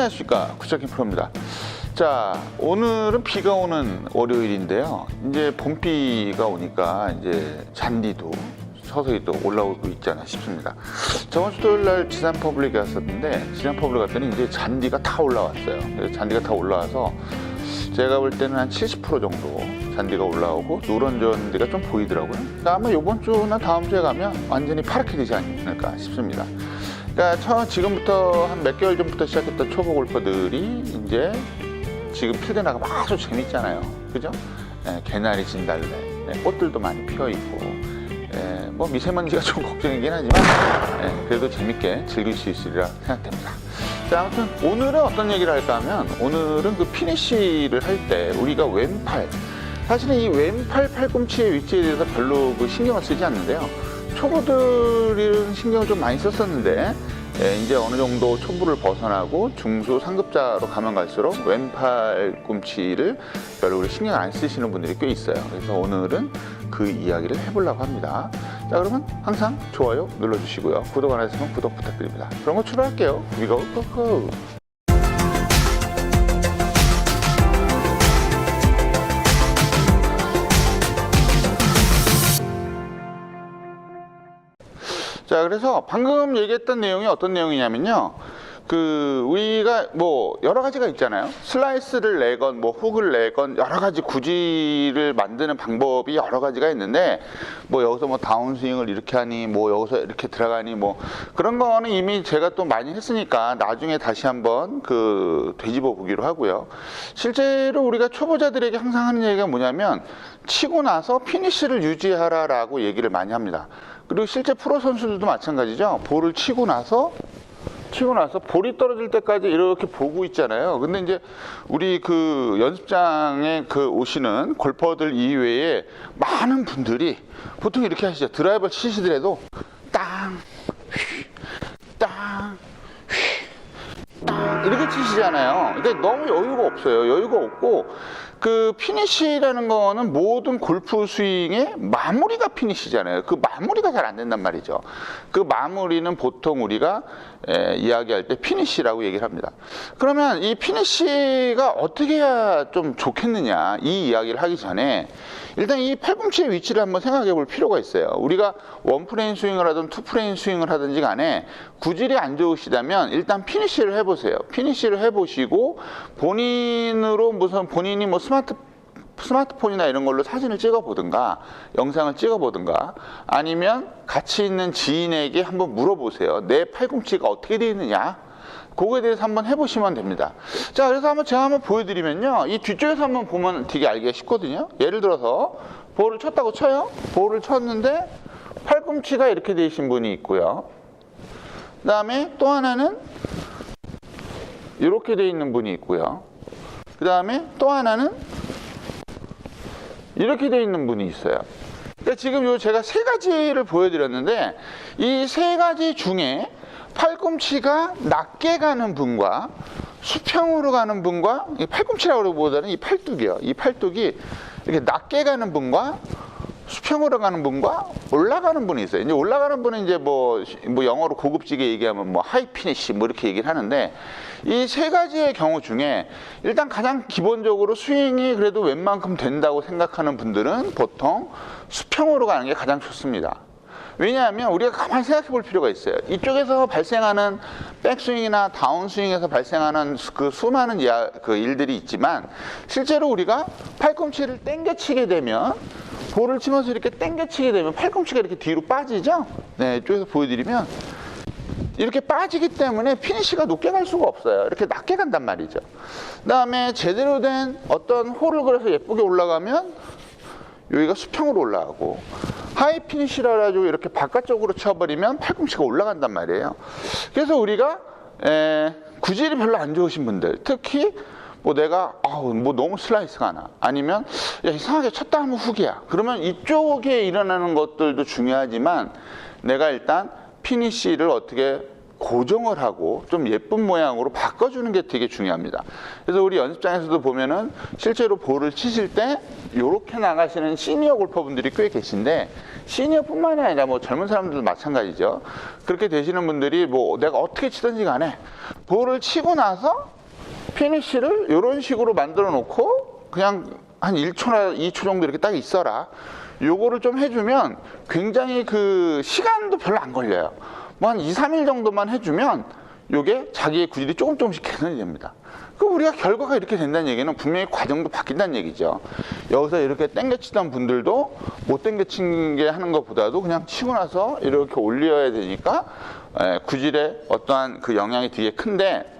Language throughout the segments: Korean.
안녕하십니까? 구자kim 프로입니다. 자 오늘은 비가 오는 월요일인데요. 이제 봄비가 오니까 이제 잔디도 서서히 또 올라오고 있잖아 싶습니다. 저번 주 토요일 날 지산 퍼블릭에 갔었는데 지산 퍼블릭 갔더니 이제 잔디가 다 올라왔어요. 잔디가 다 올라와서 제가 볼 때는 한 70% 정도 잔디가 올라오고 누런 잔디가 좀 보이더라고요. 아마 이번 주나 다음 주에 가면 완전히 파랗게 되지 않을까 싶습니다. 그러니까 처 지금부터 한 몇 개월 전부터 시작했던 초보 골퍼들이 이제 지금 필드 나가면 아주 재밌잖아요. 그죠? 예, 개나리 진달래, 예, 꽃들도 많이 피어 있고, 예, 뭐 미세먼지가 좀 걱정이긴 하지만 예, 그래도 재밌게 즐길 수 있으리라 생각됩니다. 자, 아무튼 오늘은 어떤 얘기를 할까 하면 오늘은 그 피니쉬를 할 때 우리가 왼팔 사실은 이 왼팔 팔꿈치의 위치에 대해서 별로 그 신경을 쓰지 않는데요. 초보들은 신경을 좀 많이 썼었는데 예, 이제 어느 정도 초보를 벗어나고 중수 상급자로 가면 갈수록 왼팔 꿈치를 별로 그렇게 신경 안 쓰시는 분들이 꽤 있어요. 그래서 오늘은 그 이야기를 해보려고 합니다. 자 그러면 항상 좋아요 눌러주시고요. 구독 안 하셨으면 구독 부탁드립니다. 그럼 거 출발할게요. 위고 고고. 자, 그래서 방금 얘기했던 내용이 어떤 내용이냐면요. 그, 우리가 뭐, 여러 가지가 있잖아요. 슬라이스를 내건, 뭐, 훅을 내건, 여러 가지 구지를 만드는 방법이 여러 가지가 있는데, 뭐, 여기서 뭐, 다운스윙을 이렇게 하니, 뭐, 여기서 이렇게 들어가니, 뭐, 그런 거는 이미 제가 또 많이 했으니까, 나중에 다시 한번 그, 되짚어 보기로 하고요. 실제로 우리가 초보자들에게 항상 하는 얘기가 뭐냐면, 치고 나서 피니쉬를 유지하라라고 얘기를 많이 합니다. 그리고 실제 프로 선수들도 마찬가지죠. 볼을 치고 나서 치고 나서 볼이 떨어질 때까지 이렇게 보고 있잖아요. 근데 이제 우리 그 연습장에 그 오시는 골퍼들 이외에 많은 분들이 보통 이렇게 하시죠. 드라이버 치시더라도 땅, 휘, 땅, 휘, 땅 이렇게 치시잖아요. 근데 너무 여유가 없어요. 여유가 없고 그 피니쉬라는 거는 모든 골프 스윙의 마무리가 피니쉬잖아요. 그 마무리가 잘 안 된단 말이죠. 그 마무리는 보통 우리가 에, 이야기할 때 피니쉬라고 얘기를 합니다. 그러면 이 피니쉬가 어떻게 해야 좀 좋겠느냐 이 이야기를 하기 전에 일단 이 팔꿈치의 위치를 한번 생각해 볼 필요가 있어요. 우리가 원 프레임 스윙을 하든 투 프레임 스윙을 하든지 간에 구질이 안 좋으시다면 일단 피니쉬를 해보세요. 피니쉬를 해보시고 본인으로 무슨 본인이 뭐 스마트 스마트폰이나 이런 걸로 사진을 찍어 보든가 영상을 찍어 보든가 아니면 같이 있는 지인에게 한번 물어보세요. 내 팔꿈치가 어떻게 되어 있느냐? 그거에 대해서 한번 해보시면 됩니다. 자, 그래서 한번 제가 한번 보여드리면요. 이 뒤쪽에서 한번 보면 되게 알기가 쉽거든요. 예를 들어서 볼을 쳤다고 쳐요. 볼을 쳤는데 팔꿈치가 이렇게 되신 분이 있고요. 그 다음에 또 하나는 이렇게 돼 있는 분이 있고요. 그 다음에 또 하나는 이렇게 돼 있는 분이 있어요. 그러니까 지금 요 제가 세 가지를 보여드렸는데 이 세 가지 중에 팔꿈치가 낮게 가는 분과 수평으로 가는 분과 이 팔꿈치라고 보다는 이 팔뚝이요. 이 팔뚝이 이렇게 낮게 가는 분과 수평으로 가는 분과 올라가는 분이 있어요. 이제 올라가는 분은 이제 뭐, 뭐 영어로 고급지게 얘기하면 뭐 하이 피니시 뭐 이렇게 얘기를 하는데 이 세 가지의 경우 중에 일단 가장 기본적으로 스윙이 그래도 웬만큼 된다고 생각하는 분들은 보통 수평으로 가는 게 가장 좋습니다. 왜냐하면 우리가 가만히 생각해 볼 필요가 있어요. 이쪽에서 발생하는 백스윙이나 다운스윙에서 발생하는 수- 그 수많은 그 일들이 있지만 실제로 우리가 팔꿈치를 당겨치게 되면 볼을 치면서 이렇게 당겨치게 되면 팔꿈치가 이렇게 뒤로 빠지죠? 네, 이쪽에서 보여드리면 이렇게 빠지기 때문에 피니쉬가 높게 갈 수가 없어요. 이렇게 낮게 간단 말이죠. 그 다음에 제대로 된 어떤 홀을 그려서 예쁘게 올라가면 여기가 수평으로 올라가고 하이 피니쉬라 가지고 이렇게 바깥쪽으로 쳐버리면 팔꿈치가 올라간단 말이에요. 그래서 우리가 에, 구질이 별로 안 좋으신 분들 특히 뭐 내가 아우 뭐 너무 슬라이스가 나 아니면 야 이상하게 쳤다 하면 훅이야 그러면 이쪽에 일어나는 것들도 중요하지만 내가 일단 피니쉬를 어떻게 고정을 하고 좀 예쁜 모양으로 바꿔주는 게 되게 중요합니다. 그래서 우리 연습장에서도 보면은 실제로 볼을 치실 때 이렇게 나가시는 시니어 골퍼분들이 꽤 계신데 시니어뿐만이 아니라 뭐 젊은 사람들도 마찬가지죠. 그렇게 되시는 분들이 뭐 내가 어떻게 치든지 간에 볼을 치고 나서 피니쉬를 이런 식으로 만들어 놓고 그냥 한 1초나 2초 정도 이렇게 딱 있어라. 요거를 좀 해주면 굉장히 그 시간도 별로 안 걸려요. 뭐 한 2, 3일 정도만 해주면 요게 자기의 구질이 조금 조금씩 개선이 됩니다. 그 우리가 결과가 이렇게 된다는 얘기는 분명히 과정도 바뀐다는 얘기죠. 여기서 이렇게 땡겨치던 분들도 못 땡겨친 게 하는 것보다도 그냥 치고 나서 이렇게 올려야 되니까 에, 구질에 어떠한 그 영향이 되게 큰데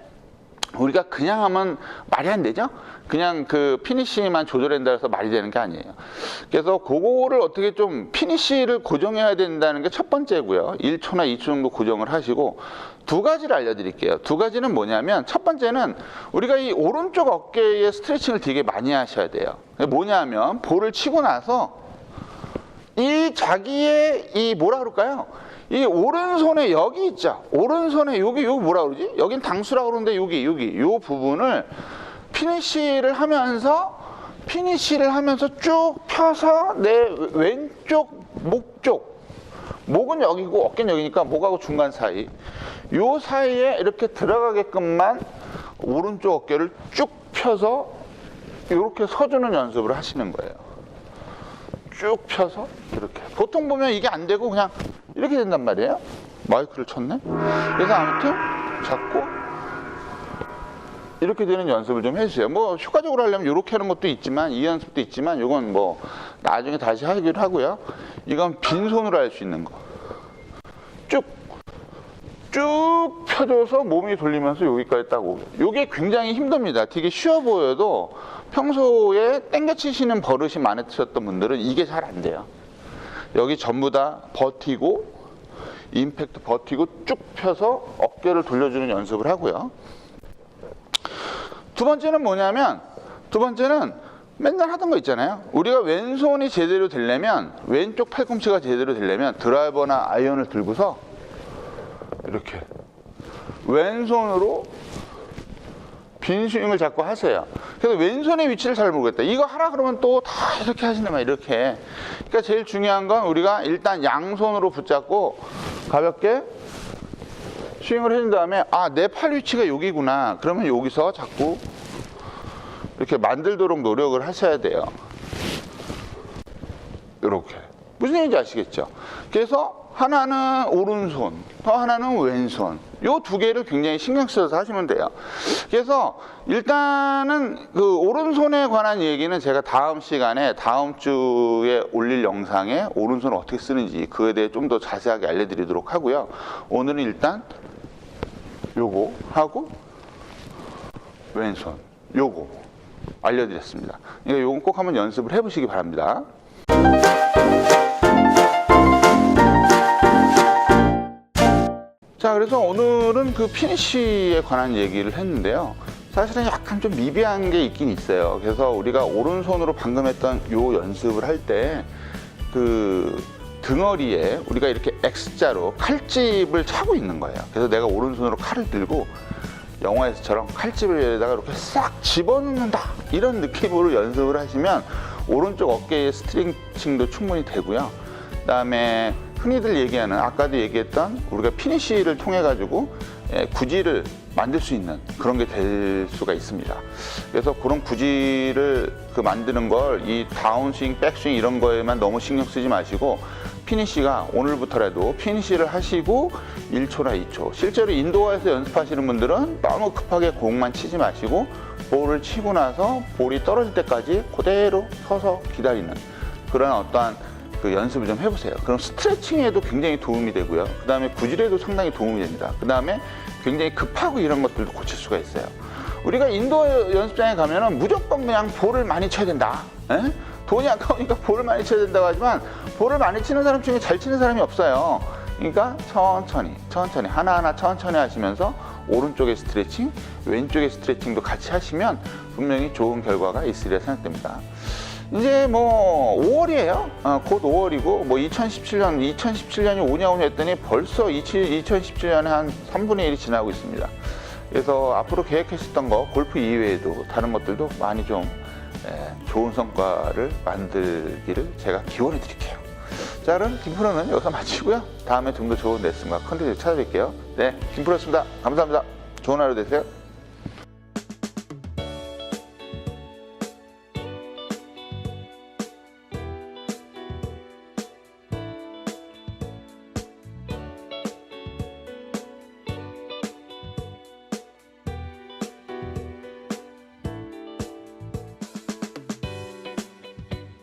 우리가 그냥 하면 말이 안 되죠? 그냥 그 피니쉬만 조절한다 해서 말이 되는 게 아니에요. 그래서 그거를 어떻게 좀 피니쉬를 고정해야 된다는 게 첫 번째고요. 1초나 2초 정도 고정을 하시고 두 가지를 알려드릴게요. 두 가지는 뭐냐면 첫 번째는 우리가 이 오른쪽 어깨에 스트레칭을 되게 많이 하셔야 돼요. 뭐냐면 볼을 치고 나서 이 자기의 이 뭐라 그럴까요? 이 오른손에 여기 있죠. 오른손에 여기 여기 뭐라 그러지? 여긴 당수라 그러는데 여기 여기 요 부분을 피니쉬를 하면서 피니쉬를 하면서 쭉 펴서 내 왼쪽 목 쪽. 목은 여기고 어깨는 여기니까 목하고 중간 사이. 요 사이에 이렇게 들어가게끔만 오른쪽 어깨를 쭉 펴서 이렇게 서주는 연습을 하시는 거예요. 쭉 펴서 이렇게 보통 보면 이게 안 되고 그냥 이렇게 된단 말이에요 마이크를 쳤네 그래서 아무튼 잡고 이렇게 되는 연습을 좀 해주세요 뭐 효과적으로 하려면 이렇게 하는 것도 있지만 이 연습도 있지만 이건 뭐 나중에 다시 하기로 하고요 이건 빈손으로 할 수 있는 거 쭉 쭉 펴줘서 몸이 돌리면서 여기까지 딱 오게. 이게 굉장히 힘듭니다. 되게 쉬워 보여도 평소에 땡겨치시는 버릇이 많으셨던 분들은 이게 잘 안 돼요. 여기 전부 다 버티고 임팩트 버티고 쭉 펴서 어깨를 돌려주는 연습을 하고요. 두 번째는 뭐냐면 두 번째는 맨날 하던 거 있잖아요. 우리가 왼손이 제대로 되려면 왼쪽 팔꿈치가 제대로 되려면 드라이버나 아이언을 들고서 이렇게 왼손으로 빈 스윙을 자꾸 하세요. 그래서 왼손의 위치를 잘 모르겠다. 이거 하라 그러면 또 다 이렇게 하시는 말 이렇게. 그러니까 제일 중요한 건 우리가 일단 양손으로 붙잡고 가볍게 스윙을 해준 다음에 아 내 팔 위치가 여기구나. 그러면 여기서 자꾸 이렇게 만들도록 노력을 하셔야 돼요. 이렇게 무슨 얘기인지 아시겠죠? 그래서 하나는 오른손, 또 하나는 왼손. 요 두 개를 굉장히 신경 써서 하시면 돼요. 그래서 일단은 그 오른손에 관한 얘기는 제가 다음 시간에 다음 주에 올릴 영상에 오른손을 어떻게 쓰는지 그에 대해 좀 더 자세하게 알려드리도록 하고요. 오늘은 일단 요거 하고 왼손 요거 알려드렸습니다. 그러니까 요건 꼭 한번 연습을 해보시기 바랍니다. 자, 그래서 오늘은 그 피니쉬에 관한 얘기를 했는데요. 사실은 약간 좀 미비한 게 있긴 있어요. 그래서 우리가 오른손으로 방금 했던 요 연습을 할 때 그 등어리에 우리가 이렇게 X자로 칼집을 차고 있는 거예요. 그래서 내가 오른손으로 칼을 들고 영화에서처럼 칼집에다가 이렇게 싹 집어넣는다 이런 느낌으로 연습을 하시면 오른쪽 어깨의 스트레칭도 충분히 되고요. 그다음에 흔히들 얘기하는 아까도 얘기했던 우리가 피니쉬를 통해 가지고 예, 구질을 만들 수 있는 그런 게 될 수가 있습니다. 그래서 그런 구질을 그 만드는 걸 이 다운스윙, 백스윙 이런 거에만 너무 신경 쓰지 마시고 피니쉬가 오늘부터라도 피니쉬를 하시고 1초나 2초 실제로 인도어에서 연습하시는 분들은 너무 급하게 공만 치지 마시고 볼을 치고 나서 볼이 떨어질 때까지 그대로 서서 기다리는 그런 어떠한 그 연습을 좀 해보세요. 그럼 스트레칭에도 굉장히 도움이 되고요. 그 다음에 구질에도 상당히 도움이 됩니다. 그 다음에 굉장히 급하고 이런 것들도 고칠 수가 있어요. 우리가 인도 연습장에 가면은 무조건 그냥 볼을 많이 쳐야 된다. 에? 돈이 아까우니까 볼을 많이 쳐야 된다고 하지만 볼을 많이 치는 사람 중에 잘 치는 사람이 없어요. 그러니까 천천히, 천천히, 하나하나 천천히 하시면서 오른쪽의 스트레칭, 왼쪽의 스트레칭도 같이 하시면 분명히 좋은 결과가 있으리라 생각됩니다. 이제 뭐 5월이에요. 어, 곧 5월이고 뭐 2017년 2017년이 오냐 오냐 했더니 벌써 2017년에 한 3분의 1이 지나고 있습니다. 그래서 앞으로 계획하셨던 거 골프 이외에도 다른 것들도 많이 좀 에, 좋은 성과를 만들기를 제가 기원해 드릴게요. 자 그럼 김프로는 여기서 마치고요. 다음에 좀 더 좋은 레슨과 컨텐츠 찾아뵐게요. 네, 김프로였습니다. 감사합니다. 좋은 하루 되세요.